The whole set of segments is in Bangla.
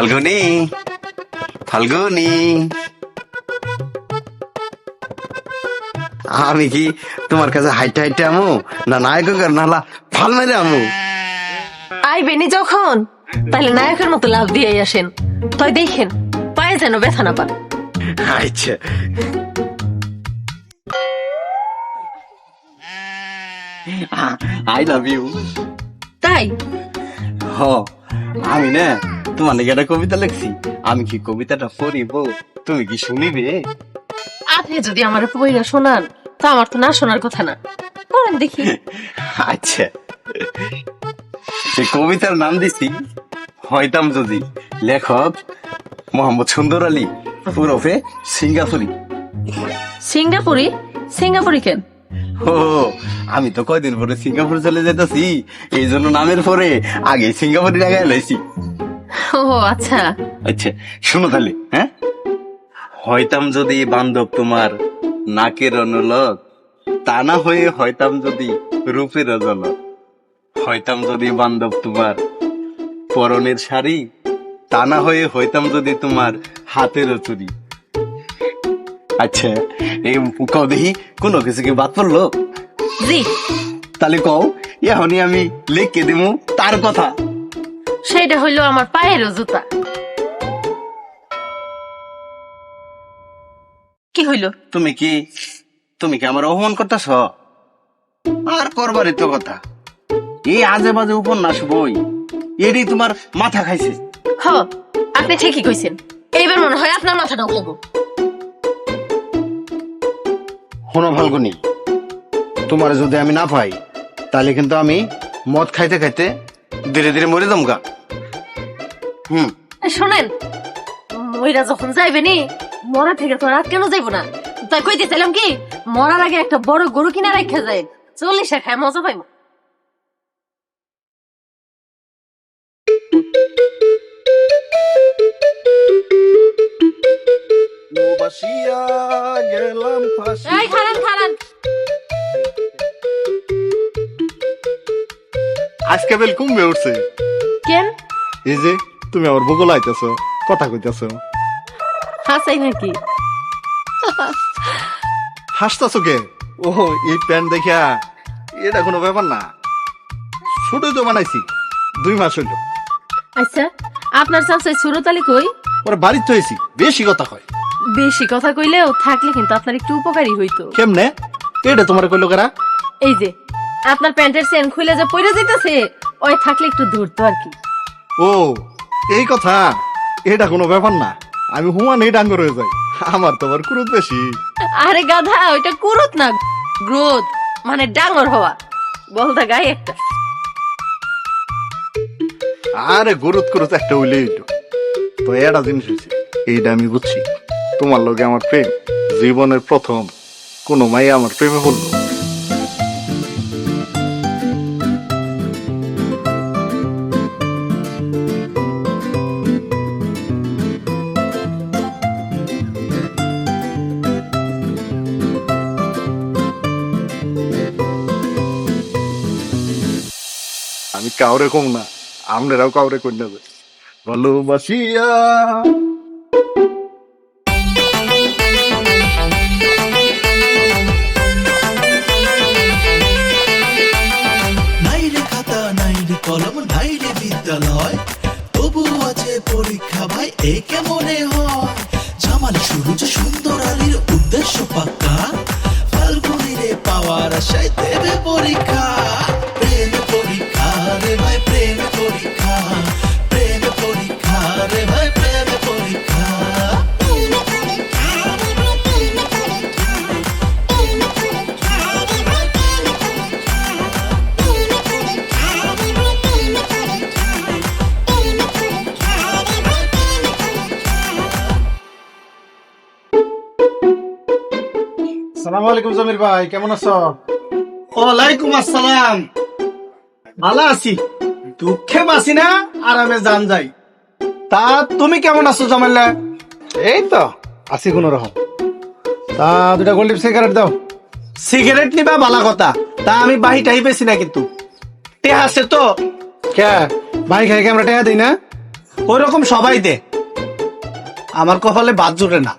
ফাল্গুনি ফাল্গুনি। আমি কি তোমার কাছে হাইটে হাইটে আমু না নায়ক নালা ফাল মেরে আমু? আইবেনি যখন? তাহলে নায়কের মতো লাভ দিয়ে আসেন। তাই দেখেন পায়ে যেন ব্যথা না পান আচ্ছা। I love you. তাই? হ আমি না তোমার একটা কবিতা লিখছি? আমি কি কবিতাটা পড়িব? তুমি কি শুনিবে? আপনি যদি আমার বইরা শোনান তা আমার তো না শোনার কথা না। বলেন দেখি। আচ্ছা। সে কবিতার নাম দিছি হয়তাম যদি লেখক মোহাম্মদ সুন্দর আলী পুরফে সিঙ্গাপুরি। সিঙ্গাপুরি? সিঙ্গাপুরি কেন? ও আমি তো কয়দিন পরে সিঙ্গাপুর চলে যেতেছি এই জন্য নামের পরে আগে সিঙ্গাপুরি লাগাই লাইছি। ও আচ্ছা। আচ্ছা শুনো তাহলে হ্যাঁ? হয়তাম যদি বান্ধব তোমার নাকের অনলক তা না হয়ে হয়তাম যদি রূপের অজলক হয়তাম যদি বান্ধব তোমার পরনের শাড়ি তা না হয়ে হইতাম যদি তোমার হাতের চুরি আচ্ছা এই কও দেখি কোনো কিছু কি বাদ পড়ল? জি। তাহলে কও এখনই আমি লিখকে দিমু তার কথা। সেইটা হইল আমার পায়ের জুতা। কি হইল? তুমি কি তুমি কি আমার অপমান করতেছ? আর করবারই তো কথা? এই আজে বাজে উপন্যাস বই এরই তোমার মাথা খাইছে। হ আপনি ঠিকই কইছেন। এইবার মনে হয় আপনার মাথাটা উঠবো শোনো ফাল্গুনি তোমার যদি আমি না পাই তাহলে কিন্তু আমি মদ খাইতে খাইতে ধীরে ধীরে মরে যাম গা হুম শোনেন। মইরা যখন যাইবেনি মরা থেকে তো রাত কেন যাইব না? তাই কইতেছিলাম কি মরার আগে একটা বড় গরু কিনা রেখে যায়। চল্লিশে খায় মজা পাইব। বাসিয়া গেলাম ফাঁসি এই খারান খারান আজকে বেল কমবে উঠছে। কেন? এই যে তুমি আমার ভূগোল আইতেছ কথা কইতেছ। হাসাই নাকি? হাসতেছ কে? ও এই প্যান্ট দেখিয়া এটা কোনো ব্যাপার না। ছোট তো বানাইছি দুই মাস হইল। আচ্ছা আপনার চাচাই সুরতালি কই? ওরা বাড়িতে তো হয়েছি বেশি কথা কয়। বেশি কথা কইলেও থাকলে কিন্তু আপনার একটু উপকারী হইতো। কেমনে? এটা তোমার কইলো কারা? এই যে আপনার প্যান্টের চেন খুলে যে পড়ে যেতেছে ওই থাকলে একটু ধরতো আর কি। ও এই কথা এটা কোনো ব্যাপার না। আমি হুমা এই ডাঙ্গর হয়ে যাই। আমার তো আবার কুরুত বেশি। আরে গাধা ওইটা কুরুত না গ্রোথ মানে ডাঙর হওয়া। বলদা গায়ে একটা। আরে গুরুত গুরুত একটা হইলে হইল তো এটা জিনিস হয়েছে এইটা আমি বুঝছি। তোমার লগে আমার প্রেম জীবনের প্রথম কোনো মাই আমার প্রেমে পড়ল। আমি কাউরে কম না আমরাও কাউরে কই না ভালোবাসিয়া। কলম রে বিদ্যালয়। তবু আছে পরীক্ষা ভাই, এ কেমনে হয়? জামাল সূর্য সুন্দর আলীর উদ্দেশ্য পাক্কা। ফাল্গুনি পাওয়ার আশায় দেবে পরীক্ষা। আলাইকুম ভাই কেমন আছো? ওয়ালাইকুম আসসালাম। ভালো আছি। দুঃখে বাসি না আরামে জান যাই। তা তুমি কেমন আছো এই তো আছি কোন রকম। তা দুটা গোল্ড সিগারেট দাও। সিগারেট নিবা বালা কথা। তা আমি বাহি টাহি পেছি না কিন্তু। তে আছে তো। কে? ভাই খাই আমরা টেয়া দিই না? ওই রকম সবাই দে। আমার কপালে বাদ জুড়ে না।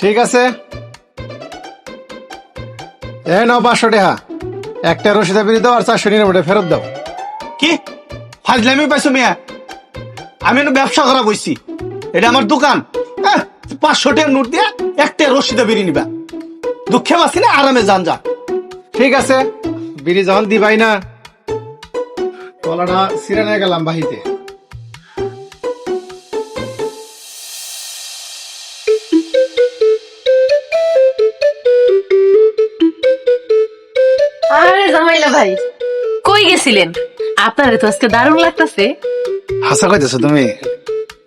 ঠিক আছে। এ নাও পাঁচশো টাকা। একটা রসিদা বিড়ি দাও আর চারশো নিরানব্বই ফেরত দাও। কি? ফাজলামি পাইছো মিয়া? আমি না ব্যবসা করা বইছি। এটা আমার দোকান। আহ, পাঁচশো টাকার নোট দিয়া একটা রসিদা বিড়ি নিবা। দুঃখে বাসি না? আরামে যান যা ঠিক আছে বিড়ি যখন দিবাই না তলাটা সিরে নিয়ে গেলাম বাহিতে। আরে জামাইলা ভাই কই গেছিলেন? আপনারে তো আজকে দারুণ লাগতাছে। হাসা কইতেছো তুমি?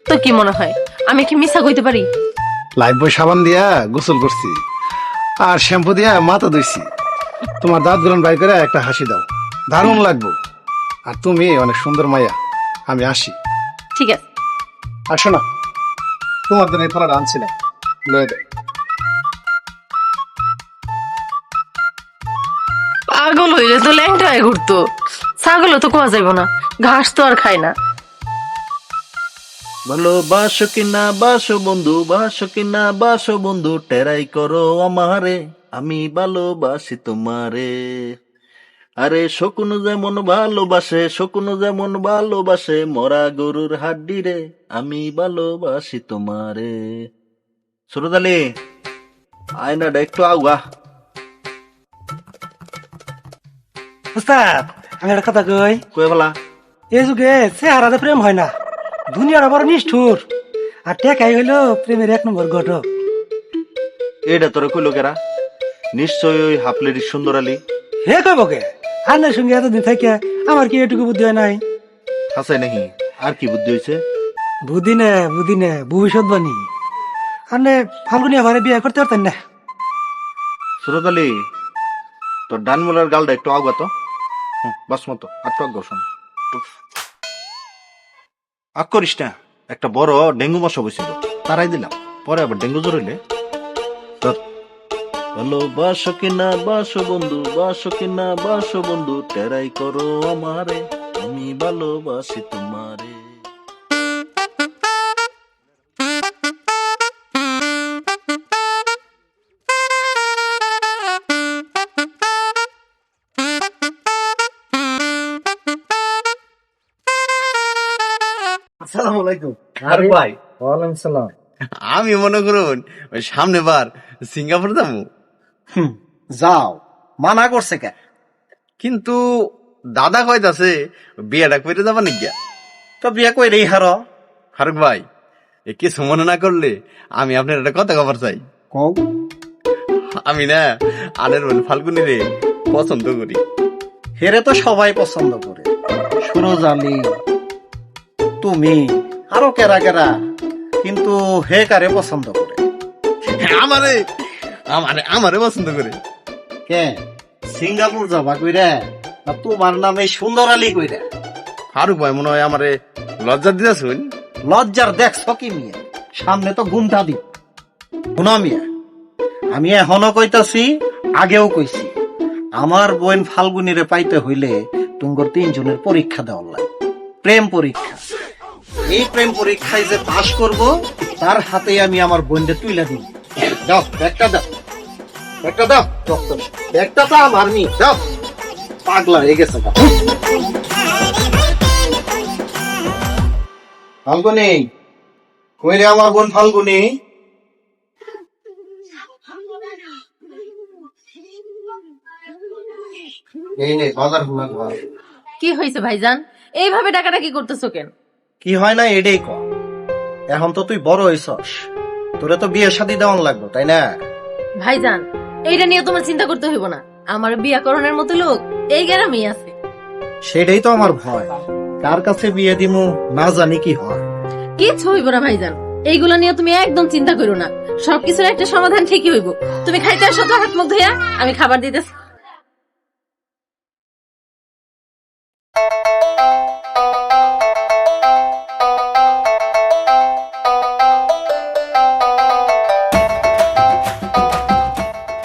তো কি মনে হয় আমি কি মিছা কইতে পারি? লাইফ বই সাবান দিয়া গোসল করছি আর শ্যাম্পু দিয়া মাথা ধুইছি। তোমার দাঁত গুলন বাই করে একটা হাসি দাও। দারুণ লাগবো। আর তুমি অনেক সুন্দর মাইয়া আমি আসি। ঠিক আছে। আসো না তোমার জন্য এই ফলাটা আনছিলাম। লয়ে দে পাগল হইলে তো ল্যাংটায় ঘুরতো। ছাগলও তো কোয়া যাইব না, ঘাস তো আর খায় না। ভালোবাসো কিনা, বাসো বন্ধু, বাসো কিনা, বাসো বন্ধু, টেরাই করো আমারে, আমি ভালোবাসি তোমারে। আরে শকুন যেমন ভালোবাসে, শকুন যেমন ভালোবাসে, মরা গরুর হাড্ডি রে, আমি ভালোবাসি তোমারে। সুরদালি আয়নাটা একটু আউগা উস্তাদ আমি একটা কথা কই। কয়ে ফেলা এই যুগে চেহারাতে প্রেম হয় না দুনিয়ার বড় নিষ্ঠুর। আর টেকাই হইল প্রেমের এক নম্বর ঘটক। এটা তোরে কইলো কেরা? নিশ্চয় ওই হাফলেরির সুন্দর আলী। হে কইব কে? আন্নার সঙ্গে এতদিন থেকে আমার কি এটুকু বুদ্ধি হয় নাই? হাসাই নাকি আর কি বুদ্ধি হয়েছে বুদ্ধি নে বুদ্ধি নে ভবিষ্যৎ বাণী। আন্নে ফাল্গুনি আমারে বিয়ে করতে পারতেন না। সুরত আলী তোর ডান মোলার গালটা একটু আগাতো তো আটক দর্শন আগ করিস না, একটা বড় ডেঙ্গু মশা বসেছিল তারাই দিলাম, পরে আবার ডেঙ্গু জ্বর হইলে। ধর। ভালোবাসো কিনা, বাসো বন্ধু, বাসো কিনা, বাসো বন্ধু টেরাই করো আমারে, আমি ভালোবাসি তোমারে। আলাইকুম। আরে ভাই। ওয়ালাইকুম সালাম। আমি মনে করুন ওই সামনে বার সিঙ্গাপুর যাব? যাও। মানা করছে কে? কিন্তু দাদা কইতাছে বিয়েটা করে যাবা নাকি? তো বিয়ে কই রেই হার। ফারুক ভাই এ কিছু মনে না করলে আমি আপনার একটা কথা খবর চাই। কও। আমি না আনের বোন ফাল্গুনি রে পছন্দ করি। হেরে তো সবাই পছন্দ করে। সুরজ আলী তুমি আরও কেরা কেরা কিন্তু হে কারে পছন্দ করে? আমারে আমারে আমারে পছন্দ করে। কে? সিঙ্গাপুর যাবা কইরা না তোমার নামে সুন্দর আলী কইরা? ফারুক ভাই মনে হয় আমারে লজ্জা দিতে শুন লজ্জার দেখছ কি মিয়া? সামনে তো ঘুমটা দি শুনা মিয়া আমি এখনও কইতাছি আগেও কইছি আমার বোন ফাল্গুনিরে পাইতে হইলে তুঙ্গর তিনজনের পরীক্ষা দেওয়ার লাগে। প্রেম পরীক্ষা। এই প্রেম পরীক্ষায় যে পাশ করব, তার হাতে আমি আমার বোনকে তুইলা দিব দাও একটা দাও। একটা দাও, ডক্টর। একটা তো আমার নি, দাও। পাগলা হয়ে গেছে। ফাল্গুনি কই রে আমার বোন ফাল্গুনি? এই নে বাজার। কি হয়েছে ভাইজান? এইভাবে টাকাটা কি করতেছো কেন? কি হয় না এটাই ক। এখন তো তুই বড় হইছস। তোরে তো বিয়ে শাদি দেওয়ান লাগবে তাই না? ভাইজান এইটা নিয়ে তোমার চিন্তা করতে হইব না। আমার বিয়া করণের মতো লোক এই গ্রামেই আছে। সেটাই তো আমার ভয়। কার কাছে বিয়ে দিমু না জানি কি হয়। কিচ্ছু হইব না ভাইজান। এইগুলো নিয়ে তুমি একদম চিন্তা করো না। সবকিছুর একটা সমাধান ঠিকই হইব। তুমি খাইতে আসো তো হাত মুখ ধুইয়া আমি খাবার দিতেছি।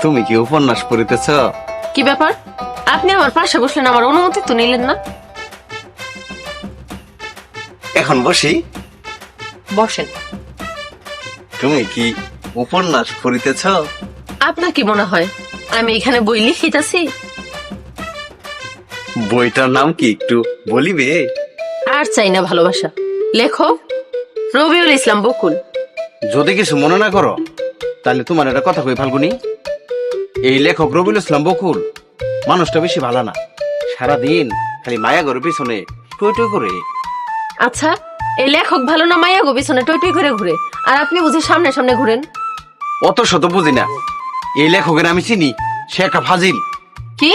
তুমি কি উপন্যাস পড়িতেছ? কি ব্যাপার? আপনি আমার পাশে বসলেন আমার অনুমতি তো নিলেন না। এখন বসি। বসেন। তুমি কি উপন্যাস করিতেছ আপনার কি মনে হয়? আমি এখানে বই লিখিতেছি? বইটার নাম কি একটু বলিবে? আর চাই না ভালোবাসা। লেখক রবিউল ইসলাম বকুল। যদি কিছু মনে না করো তাহলে তোমার একটা কথা কই ফাল্গুনি? এই লেখক রবিউল ইসলাম বকুল মানুষটা বেশি ভালো না। সারাদিন খালি মায়া ঘরের পিছনে টই টই করে আচ্ছা এই লেখক ভালো না মাইয়া গো পিছনে টই টই করে ঘুরে? আর আপনি বুঝি সামনে সামনে ঘুরেন? অত শত বুঝি না। এই লেখকের আমি চিনি সে একটা ফাজিল। কি?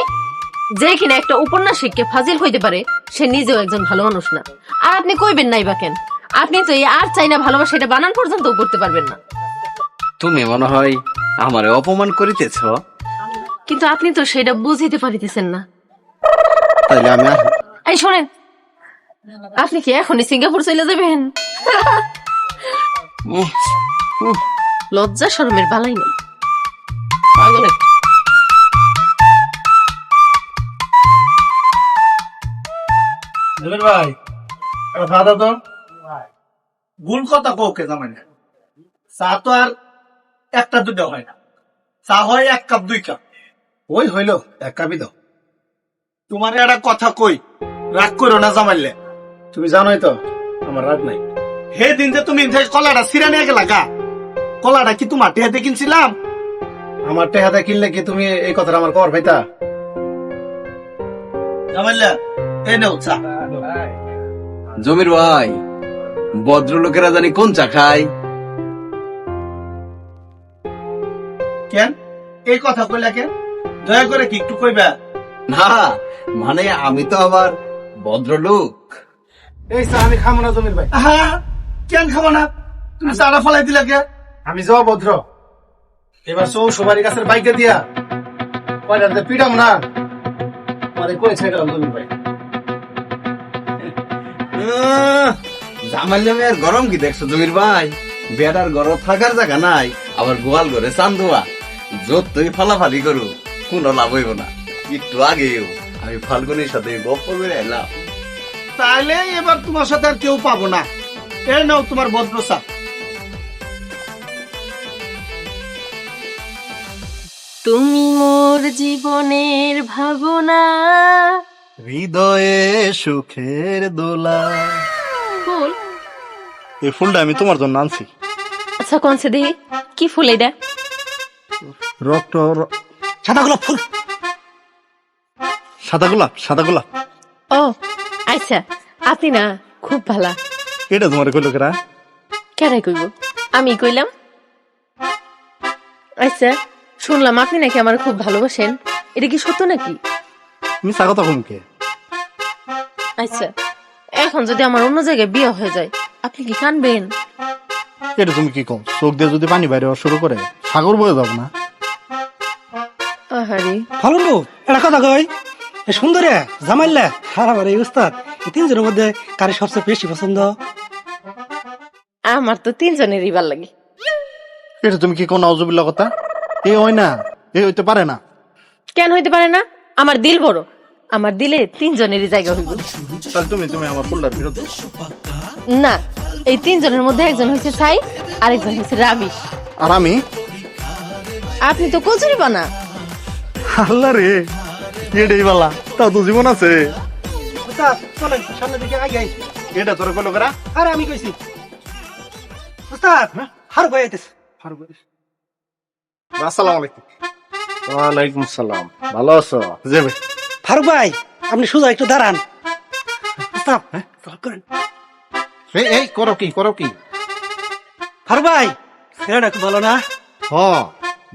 যে কিনা একটা উপন্যাসিককে ফাজিল হইতে পারে সে নিজেও একজন ভালো মানুষ না। আর আপনি কইবেন নাই বা কেন? আপনি তো এই আর চাই না ভালোবাসা এটা বানান পর্যন্ত করতে পারবেন না। তুমি মনে হয় আমারে অপমান করিতেছ? কিন্তু আপনি তো সেটা বুঝিতে পারিতেছেন না। তাইলে আমি এই শোনেন আপনি কি এখনই সিঙ্গাপুর চলে যাবেন? লজ্জা শরমের বালাই নেই। পাগল একটা। জমির ভাই একটা ভাড়া তো। ভুল কথা কোকে জামাই না চা তো আর একটা দুটো হয় না। চা হয় এক কাপ দুই কাপ। ওই হইল এক কাপই দাও। তোমার একটা কথা কই রাগ করো না জামাইলে। তুমি জানোই তো আমার রাগ নাই। হে দিন যে তুমি কলাটা সিরা নিয়ে গেলা গা। কলাটা কি তোমার টেহাতে কিনছিলাম? আমার টেহাতে কিনলে কি তুমি এই কথাটা আমার কর ভাইতা? জামাইলে এই নাও চা। জমির ভাই ভদ্রলোকেরা জানি কোন চা খায়? কেন? এই কথা কইলা কেন? দয়া করে কি একটু কইবা? না মানে আমি তো আবার ভদ্রলোক। এই চা আমি খাব না জমির ভাই। হ্যাঁ কেন খাব না? তুমি চাটা ফলাই দিলা কে? আমি যাও ভদ্র। এবার সৌ সবারই কাছের বাইকে দিয়া। কয়টাতে পিটাম না? পরে কই ছেড়ে জমির ভাই। জামাল জামে গরম কি দেখছ জমির ভাই? বেড়ার গরম থাকার জায়গা নাই আবার গোয়াল ঘরে চান্দুয়া যত তুই ফালাফালি করু কোনো লাভ হইব না। একটু আগেও আমি ফাল্গুনির সাথে গপ্প করে এলাম। তাহলে এবার তোমার সাথে আর কেউ পাবো না। এই নাও তোমার ভদ্র চা তুমি মোর জীবনের ভাবনা হৃদয়ে সুখের দোলা। ফুল? এই ফুলটা আমি তোমার জন্য আনছি। আচ্ছা কোন সে দেখি? কি ফুল এটা? রক্ত সাদা গোলাপ ফুল। সাদা গোলাপ সাদা গোলাপ। ও আচ্ছা আপনি না খুব ভালা। এটা তোমার কইলো কেরা? কেন কইব? আমি কইলাম। আচ্ছা শুনলাম আপনি নাকি আমার খুব ভালোবাসেন। এটা কি সত্য নাকি? তুমি স্বাগত কমকে আচ্ছা এখন যদি আমার অন্য জায়গায় বিয়ে হয়ে যায় আপনি কি কানবেন? এটা তুমি কি কম? চোখ দিয়ে যদি পানি বাইরে শুরু করে সাগর বয়ে যাব না। আহারে ভালো নো এটা কথা কই? এ সুন্দরে জামাইল্লা আমার এই উস্তাদ এই তিনজনের মধ্যে কারে সবচেয়ে বেশি পছন্দ? আমার তো তিনজনেরই ভালো লাগে। এটা তুমি কি কোন অজুবিল্লা কথা? এ হয় না এ হইতে পারে না। কেন হইতে পারে না? আমার দিল বড়। আমার দিলে তিনজনেরই জায়গা হইব। তাহলে তুমি তুমি আমার ফুলটার ফেরত দাও। না এই তিনজনের মধ্যে একজন হচ্ছে সাই আরেকজন হচ্ছে রাবিশ আর আমি? আপনি তো কচুরি বানা আল্লাহ রে এটাই বালা। তাও তো জীবন আছে। উস্তাদ চলেন সামনে দিকে আগে এটা তোর কেরা আরে আমি কইছি। উস্তাদ হার আসসালামু আলাইকুম। ওয়ালাইকুম সালাম। ভালো আছো? ফারুক ভাই আপনি সোজা একটু দাঁড়ান। উস্তাদ করেন। এই এই করো কি করো কি? ফারুক ভাই ছেলেটা খুব ভালো না? হ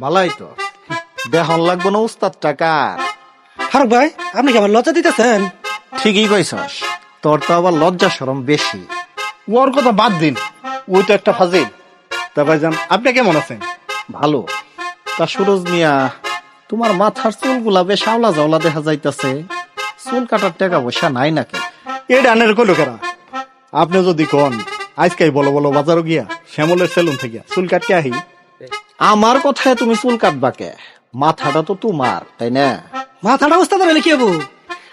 ভালাই তো। দেহন লাগবো না উস্তাদ টাকা। ফারুক ভাই আপনি কি আমার লজ্জা দিতেছেন? ঠিকই কইছস তোর তো আবার লজ্জা শরম বেশি। ওর কথা বাদ দিন ওই তো একটা ফাজিল। তা ভাইজান আপনি কেমন আছেন? ভালো। তা সুরজ মিয়া তোমার মাথার চুলগুলা বেশ আওলা জাওলা দেখা যাইতাছে। চুল কাটার টাকা পয়সা নাই নাকি? এটা ডানের কইলো কেরা আপনি যদি কোন আজকাই বলো বলো বাজারও গিয়া শ্যামলের সেলুন থেকে চুল কাটকে আহি। আমার কথায় তুমি চুল কাটবা কে? মাথাটা তো তোমার তাই না? মাথাটা উস্তাদ হলে কি হব?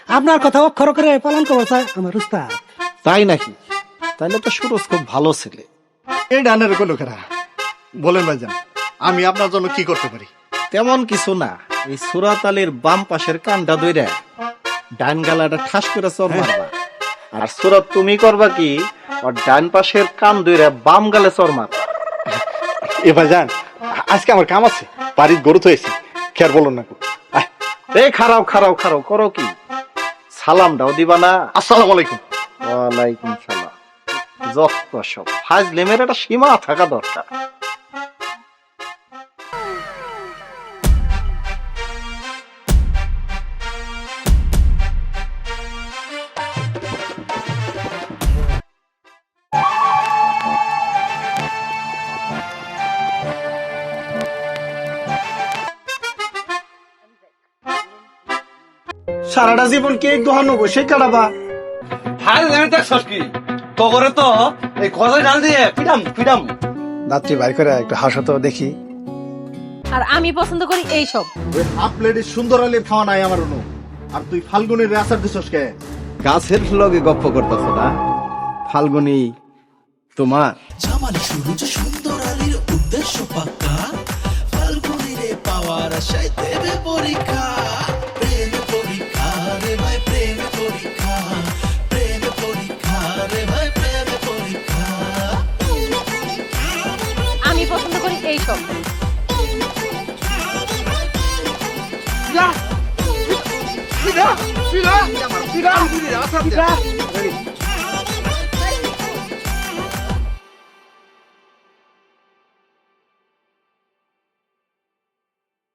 আপনার কথা অক্ষর করে পালন করব চাই আমার উস্তাদ। তাই নাকি? তাইলে তো সুরজ খুব ভালো ছেলে। এই ডানের কইলো কেরা বলেন ভাইজান আমি আপনার জন্য কি করতে পারি? তেমন কিছু না এই সুরাত আলীর বাম পাশের কানটা দইরা ডান গালাটা ঠাস করে চর মারবা। আর সুরত তুমি করবা কি আর ডান পাশের কান দইরা বাম গালে চর মারবা। এ ভাইজান আ- আজকে আমার কাম আছে বাড়ির গরু তো এসি খেয়ার বলুন না? এই খারাপ খারাপ খারাপ করো কি? সালাম দাও দিবা না? আসসালাম আলাইকুম। ওয়ালাইকুম সালাম। যত সব। ফাজ লেমের একটা সীমা থাকা দরকার। সারাটা জীবন কে দোহানো বসে কাটাবা হাল আমি দেখছস কি? তো করে তো এই কথা জাল দিয়ে বাইর করে একটু হাসো তো দেখি। আর আমি পছন্দ করি এই সব। ওই হাফ প্লেটের সুন্দর আলীর খাওয়া নাই আমার অনু। আর তুই ফাল্গুনের আচার দিছস কে? গাছের লগে গপ্প করতেছ না? ফাল্গুনি তোমার? জামাল যে সুন্দর আলীর উদ্দেশ্য পাক্কা। ফাল্গুনি রে পাওয়ার আশায় দেবে পরীক্ষা। পিঠা পিঠা পিঠা